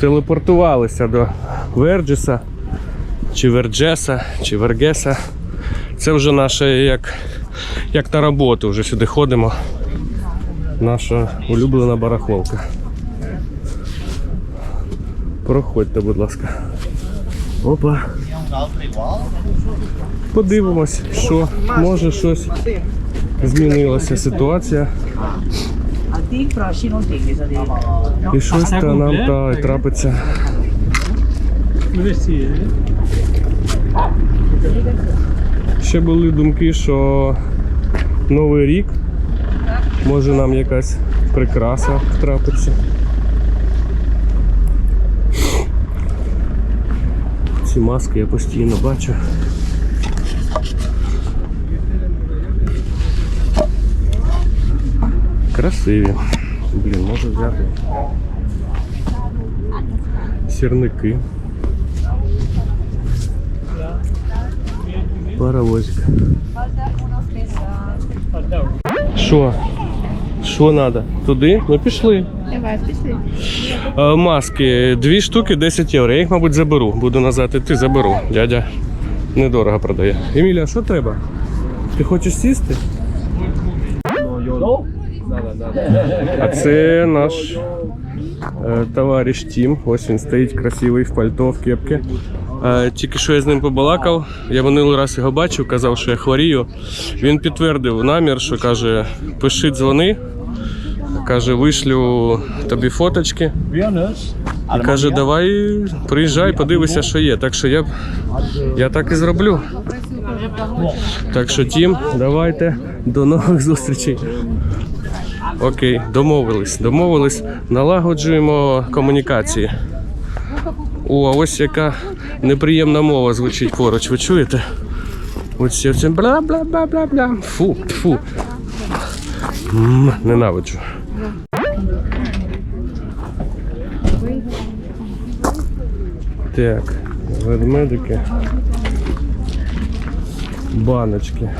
телепортувалися до Верджеса, чи Верджеса, чи Вергеса. Це вже наша як, як на роботу, вже сюди ходимо. Наша улюблена барахолка. Проходьте, будь ласка. Опа. Подивимось, що може щось змінилася ситуація. І щось та нам та й трапиться. Ще були думки, що Новий рік може нам якась прикраса трапиться. Ці маски я постійно бачу. Красиві. Блін, можу взяти. Сірники. Паровозик. Що? Що треба? Туди? Ну пішли. Давай, пішли. Е, Маски дві штуки 10 євро. Я їх, мабуть, заберу. Буду назад іти, заберу. Дядя недорого продає. Емілія, що треба? Ти хочеш сісти? А це наш е, товариш Тім. Ось він стоїть красивий в пальто, в кепці. Е, тільки що я з ним побалакав. Я минулий раз його бачив, казав, що я хворію. Він підтвердив намір, що каже: пиши, дзвони. Каже, вишлю тобі фоточки. І каже, давай приїжджай, подивися, що є. Так що я, я так і зроблю. Так що, Тім, давайте до нових зустрічей. Окей, домовились. Домовились, налагоджуємо комунікації. О, а ось яка неприємна мова звучить поруч. Ви чуєте? Ось це бла-бла-бла-бла-бла. Фу, фу. Ненавиджу. Так, ведмедики. Баночки.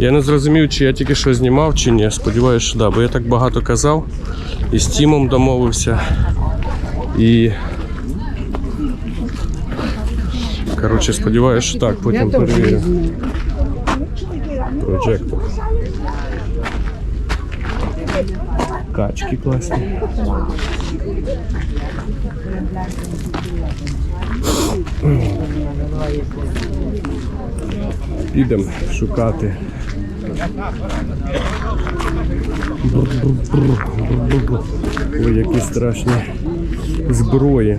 Я не зрозумів, чи я тільки що знімав, чи ні. Сподіваюся, що да, бо я так багато казав. І з Тімом домовився. І. Коротше, сподіваюся, що так, потім перевірю. Прожектор. Качки класні. Підемо шукати. Ой, які страшні зброї.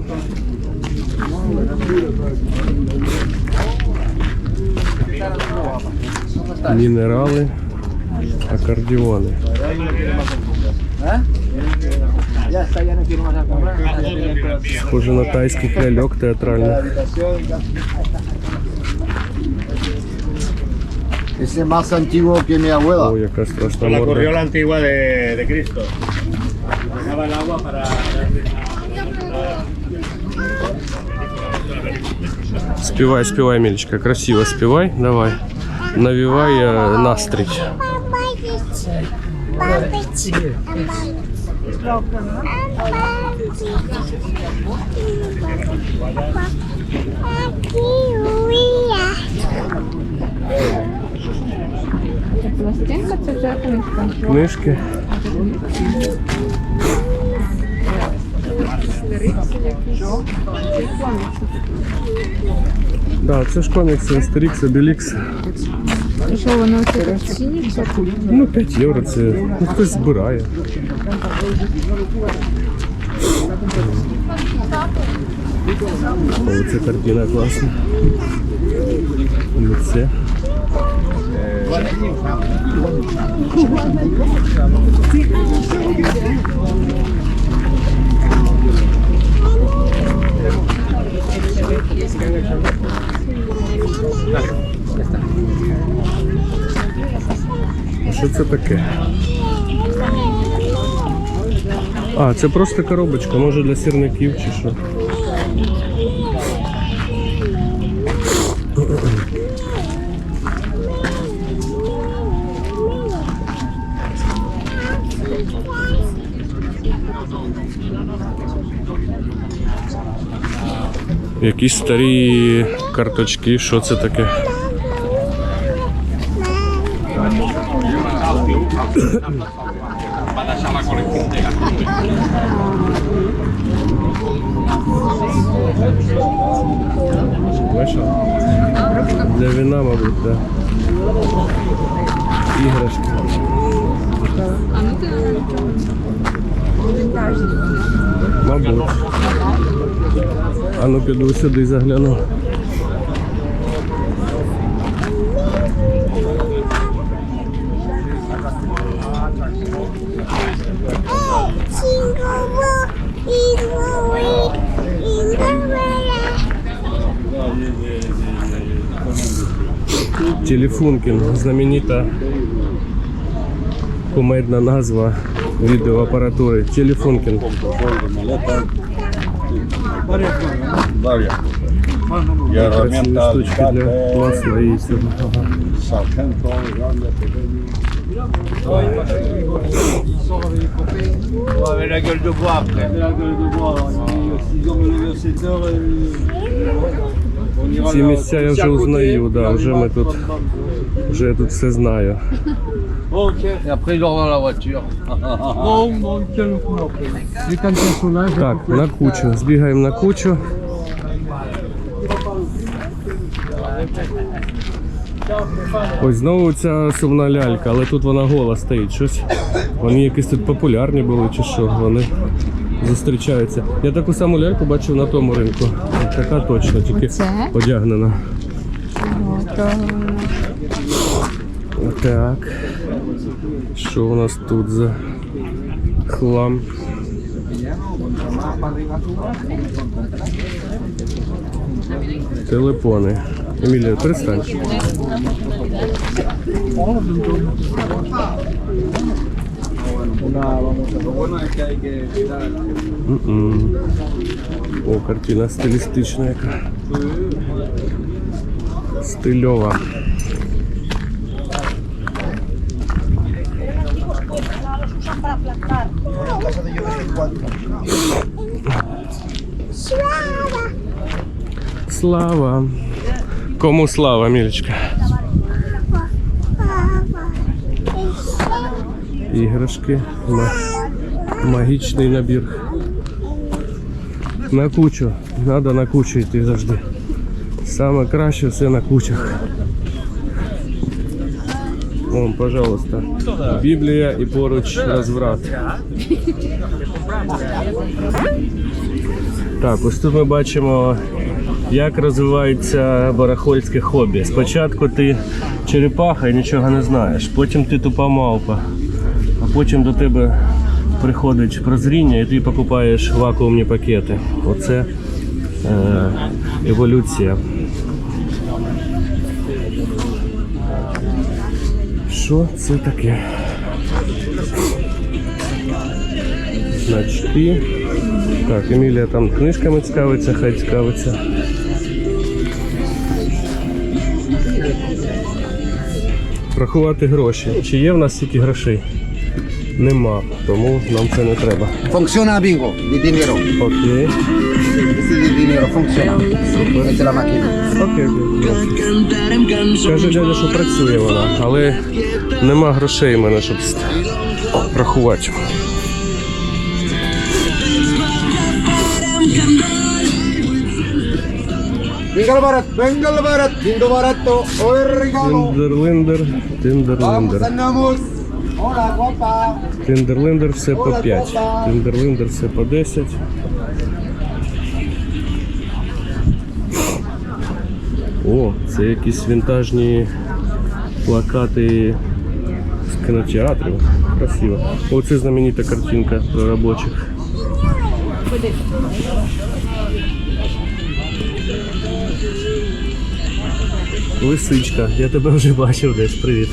Мінерали, акордіони. Схоже на тайський ляльок театральний. Ese es más antiguo que mi abuela. Ой, яка страшна La морда. corriola antigua de, de Cristo. Llenaba el agua para. Співай, співай, Мілечка, красиво співай, давай. Навівай е, настрій. Пластинка це вже книжка. Книжки. Да, це ж комікси Астерікс, Обелікс. І що воно це так? Ну, 5 євро це ну, хтось збирає. О, це картина класна. Ну, це. Що це таке? А, це просто коробочка, може для сірників чи що. Якісь старі карточки, що це таке? Для вина, мабуть, так. Іграшки. А ти вінтажні. Мабуть. А ну піду сюди загляну. Телефункін, знаменита кумедна назва відеоапаратури. Телефункін. Y Красиві herramientas штучки для масла і цього. Ага. sargento, grande, pequeño. On avait la gueule de bois après. La gueule de bois. S'ils ont levé à 7 heures, on ira Ці місця я вже узнаю, да, вже ми тут, вже я тут все знаю. Ok. Et après, il dort dans la voiture. Non, non, il tient le coup après. Так, на кучу. Збігаємо на кучу. Ось знову ця сумна лялька, але тут вона гола стоїть. Щось. Вони якісь тут популярні були чи що. Вони зустрічаються. Я таку саму ляльку бачив на тому ринку. От Така точно, тільки Оце? одягнена. Ого, то Так. Що у нас тут за хлам? Телефони. Емілія, перестань. М-м. О, картина стилістична. Стильова. Слава. Кому слава, Мілечка? Іграшки. Магічний набір. На кучу. Надо на кучу йти завжди. Саме краще все на кучах. Вон, пожалуйста. Біблія і поруч розврат. Так, ось тут ми бачимо, як розвивається барахольське хобі. Спочатку ти черепаха і нічого не знаєш, потім ти тупа мавпа, а потім до тебе приходить прозріння і ти покупаєш вакуумні пакети. Оце е, еволюція. Що це таке? Значки. Так, Емілія там книжками цікавиться, хай цікавиться. Рахувати гроші. Чи є в нас стільки грошей? Нема, тому нам це не треба. Bingo, di dinero. Окей. Окей, окей. Каже дядя, що працює вона, але нема грошей в мене, щоб рахувати. Hoy regalo. Тіндерлиндер. Тіндерлиндер все по 5. Тіндерлиндер все по 10. О, це якісь вінтажні плакати з кінотеатрів. Красиво. О, це знаменита картинка про робочих. Лисичка, я тебе вже бачив десь. Привіт.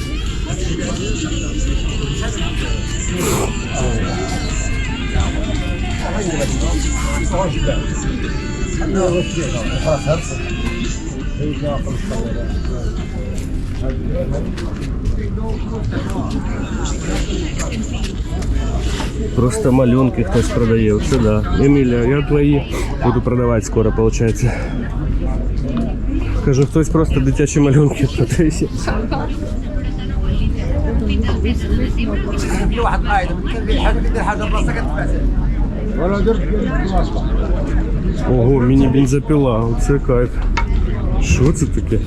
Просто малюнки хтось продає. Все, да. Емілія, я твої буду продавати скоро, виходить. Кажу, хтось просто дитячі малюнки продає. Ого, міні-бензопіла, оце кайф. Що це таке?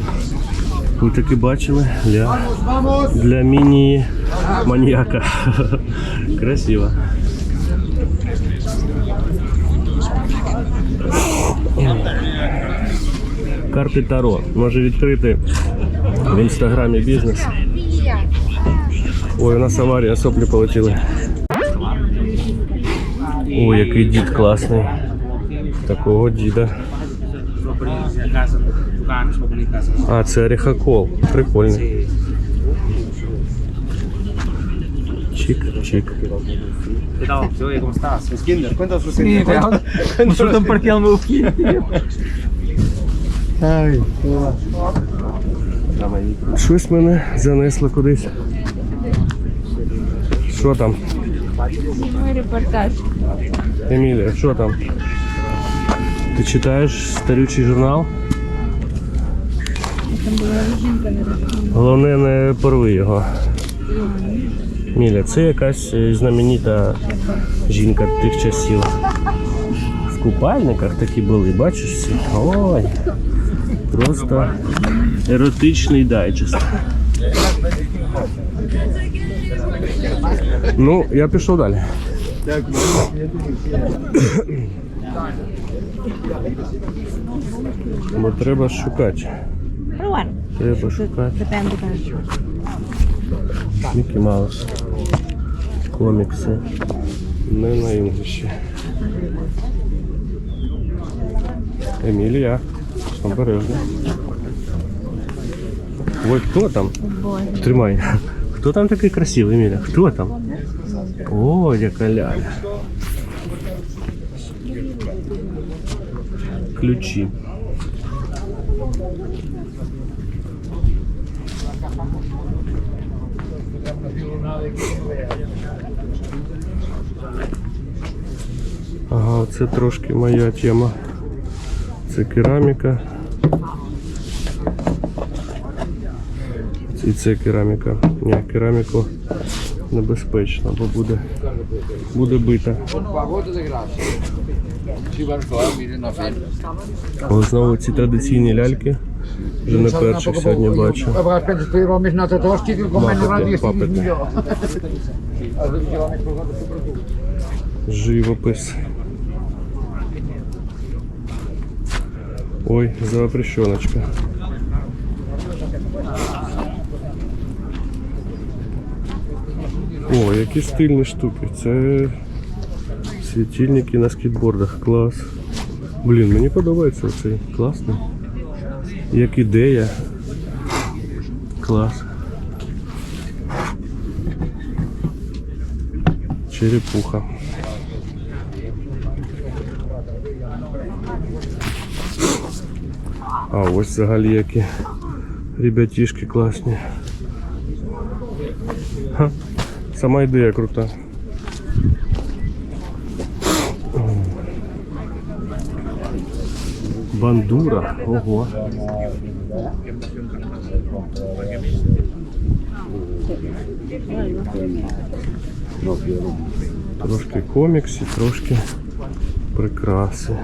Ви таки бачили для для міні-маніяка. Красиво. Карти Таро. Може відкрити в інстаграмі бізнес. Ой, у нас аварія, соплі полетіли. Ой, який дід класний. Такого діда. А, це орехокол. Прикольний. Чик-чик. ¿Qué tal? Oye, ¿cómo estás? Es Kinder, cuenta su Nosotros там паркел в Києві. Щось мене занесло кудись. Що там? Знімай репортаж. Емілія, що там? Ти читаєш старючий журнал? Головне не порви його. Міля, це якась е, знаменита жінка тих часів. В купальниках такі були, бачиш всі? Ой. Просто еротичний дайджест. Ну, я пішов далі. Бо треба шукати. Треба шукати. Мікі Маус. Комікси. Не на інгліші. Емілія. Обережно. Ой, хто там? Тримай. Хто там такий красивий, Еміля? Хто там? О, яка ляля. Ключі. Ага, це трошки моя тема. Це кераміка. І це кераміка. Ні, кераміку небезпечно, бо буде, буде бита. Ось знову ці традиційні ляльки. Вже не перших сьогодні бачу. Пенсі твої на тотошки, tylko мене Папити, радіє папити. мільйон. Живопис. Ой, запрещеночка. О, які стильні штуки. Це світильники на скейтбордах. Клас. Блін, мені подобається цей. Класний. Як ідея. Клас. Черепуха. А ось взагалі які ребятішки класні. Ха, сама ідея крута. Бандура, ого. Трошки коміксів, трошки прикраси.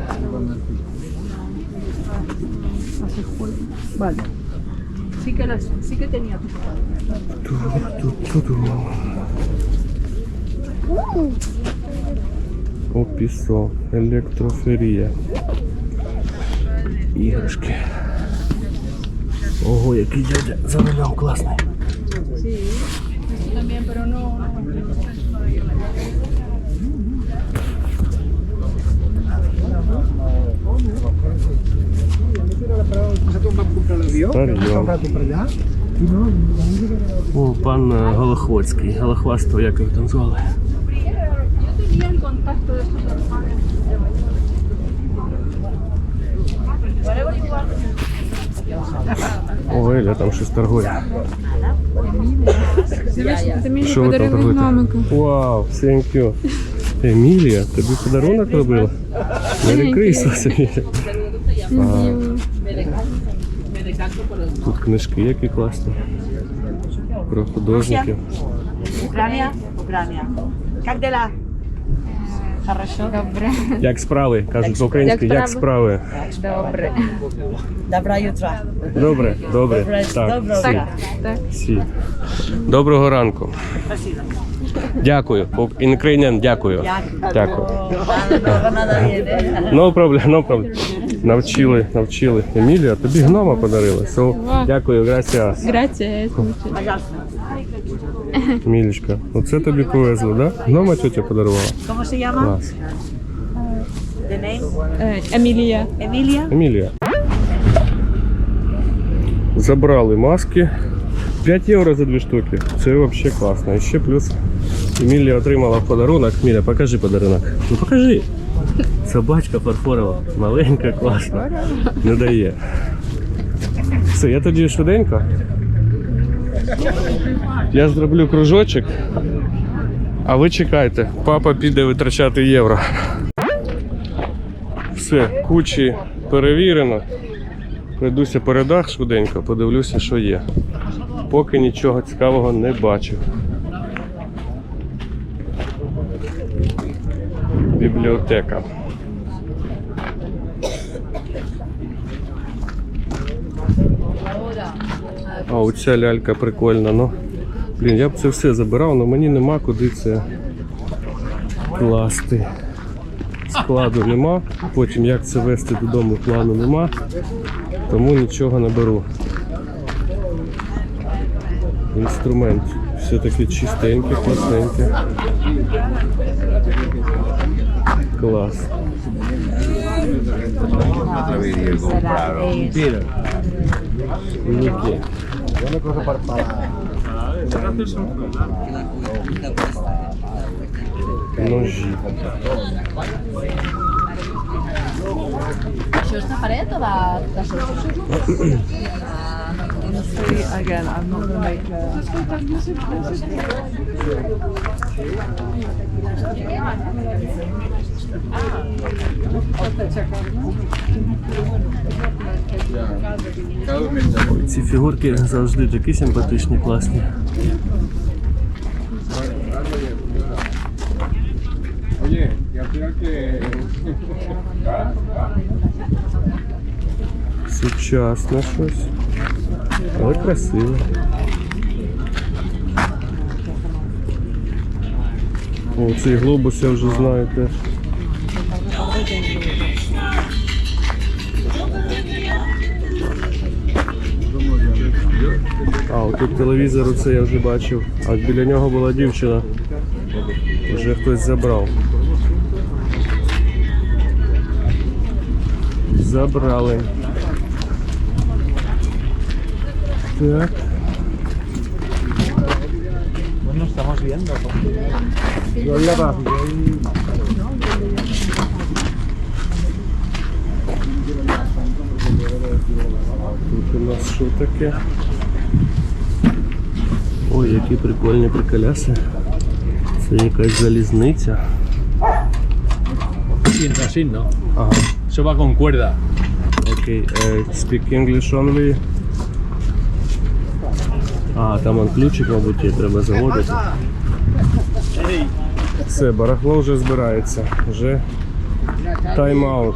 Vale. Sí Іграшки. Ого, який дядя за рулем класний. О, пан е, Голохвоцький. Голохвастов, як його там звали. Yo tenía el contacto de estos hermanos. О, Еля там щось торгує. Що ви там торгуєте? Вау, thank you. Емілія, тобі подарунок робила? Merry Christmas, Емілія. Тут книжки які класні. Про художників. Ucrania, Ucrania. Как дела? Хорошо. Добре. Як справи? Кажуть по-українськи, Як як справи? Добре. Добра утро. Добре, добре. Так, Доброго всі. Так. всі. Доброго ранку. Спасибо. Дякую. Інкринен, дякую. Дякую. Дякую. No problem, no problem. Навчили, навчили. Емілія, тобі гнома подарили. So, дякую, gracias. Грація. Мілічка, оце тобі повезло, да? Гнома тетя подарувала. ¿Cómo se llama? Клас. The? Е, Емілія. Емілія. Забрали маски. 5 євро за дві штуки. Це взагалі класно. І ще плюс Емілія отримала подарунок. Міля, покажи подарунок. Ну покажи. Собачка фарфорова. Маленька, класна. Не дає. Все, я тоді швиденько. Я зроблю кружочок. А ви чекайте, папа піде витрачати євро. Все, кучі перевірено. Пройдуся по рядах швиденько, подивлюся, що є. Поки нічого цікавого не бачив. Бібліотека. А оця лялька прикольна, ну. Блін, я б це все забирав, але мені нема куди це класти. Складу нема. Потім як це вести додому плану нема. Тому нічого не беру. Інструмент все-таки чистенький, класненький. Клас. Ніки. Ножі. Això és de paret o de, de sostre? Ці фігурки завжди такі симпатичні, класні. Сучасне щось. Але красиве. О, цей глобус я вже знаю теж. А, тут телевізор це я вже бачив. А біля нього була дівчина. Вже хтось забрав. Забрали. Так. Bueno, estamos viendo. Yo iba rápido. Тут у нас що таке? Ой, які прикольні приколяси. Це якась залізниця. Así, ¿no? Ага. Con cuerda. Окей. Е, speak English only. А, там он ключик, мабуть, є, треба заводити. Все, барахло вже збирається. Вже тайм-аут.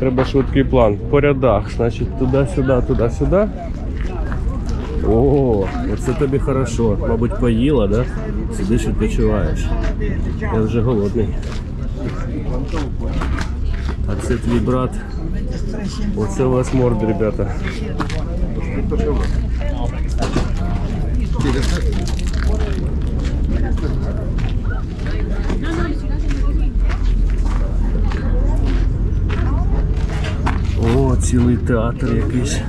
Треба швидкий план. По рядах. Значить, туди-сюди, туди-сюди. О, оце тобі хорошо. Мабуть, поїла, да? Сидиш відпочиваєш. Я вже голодний. А це твій брат. Оце у вас морд, ребята. О, цілий театр якийсь.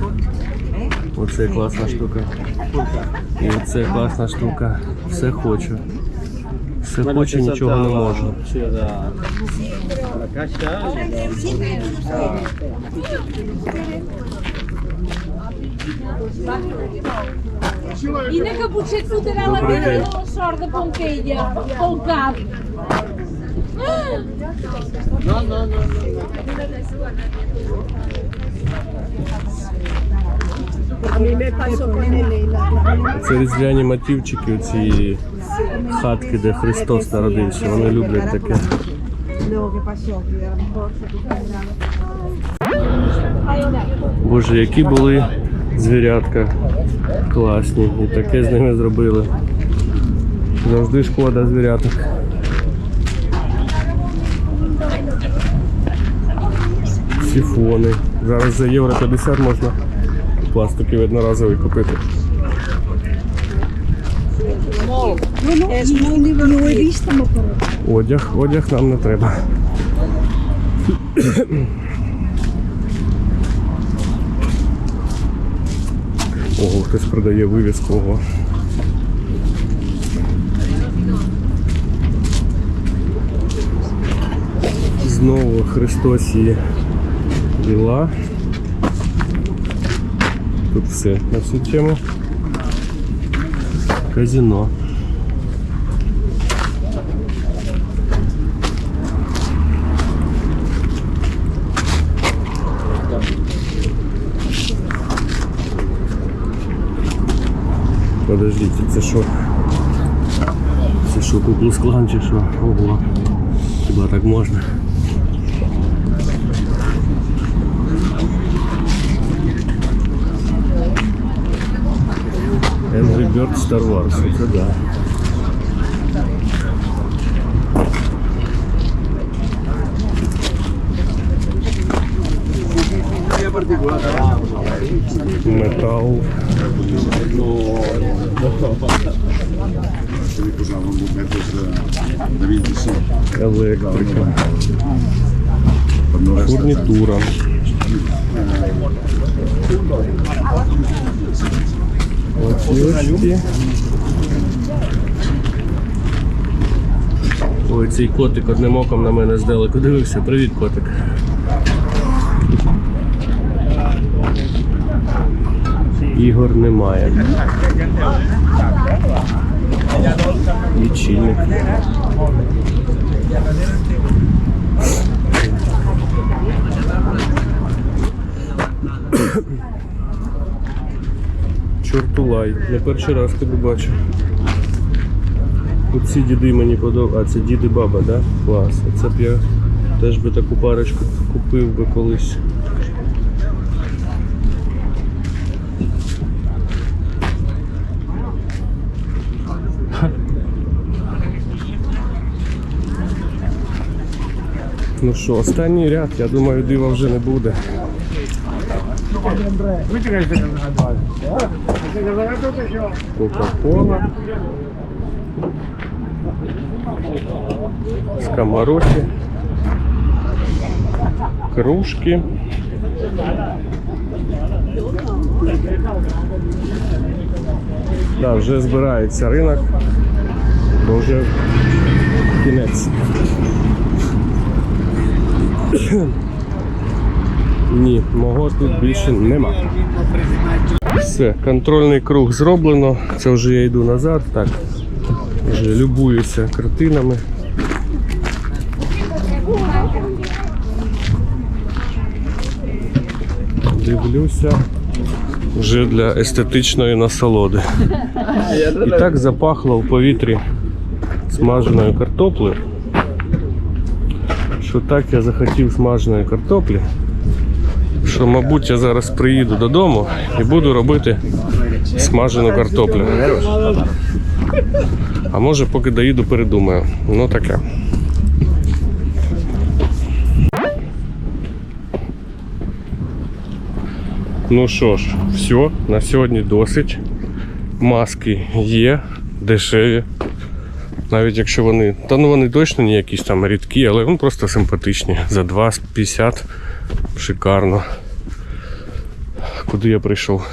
Оце класна штука. І оце класна штука. Все хочу. Все хочу, нічого не можу. Sí, o sea, E na capucetta della Добрий vita день. non Це різдвяні мотивчики, ці хатки, де Христос народився. Вони люблять таке. Боже, які були звірятка класні. І таке з ними зробили. Завжди шкода звіряток. Сіфони. Зараз за євро 50 можна пластиків одноразовий купити. Одяг, одяг нам не треба. Ого, хтось продає вивіску. Ого. Знову Христос є діла. Тут все на всю тему. Казино. Подождите, це що? Це що, куклус клан чи що? Ого. Хіба так можна? Bird Star Wars, это да. Металл. Электрика. Фурнитура. Оці Ой, цей котик одним оком на мене здалеку дивився. Привіт, котик. Ігор немає. Лічильник. Чортулай. Я перший раз тебе бачу. Оці діди мені подобаються. А це дід і баба, да? Клас. Це б я теж би таку парочку купив би колись. Ну що, останній ряд, я думаю, дива вже не буде. Кока-кола. Скоморохи. Кружки. Да, вже збирається ринок, бо вже. Ні, мого тут більше нема. Все, контрольний круг зроблено. Це вже я йду назад. Так, вже любуюся картинами. Дивлюся вже для естетичної насолоди. І так запахло в повітрі смаженою картоплею. Що так я захотів смаженої картоплі, що, мабуть, я зараз приїду додому і буду робити смажену картоплю. А може, поки доїду, передумаю. Ну таке. Ну що ж, все, на сьогодні досить. Маски є, дешеві. Навіть якщо вони. Та ну вони точно не якісь там рідкі, але вони просто симпатичні. За 2,50 шикарно. Куди я прийшов?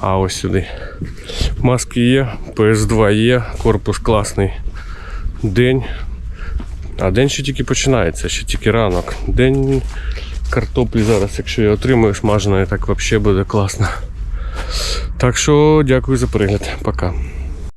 А ось сюди. Маски є, PS2 є, корпус класний. День. А день ще тільки починається, ще тільки ранок. День картоплі зараз, якщо я отримую смаженої, так взагалі буде класно. Так що дякую за перегляд. Пока.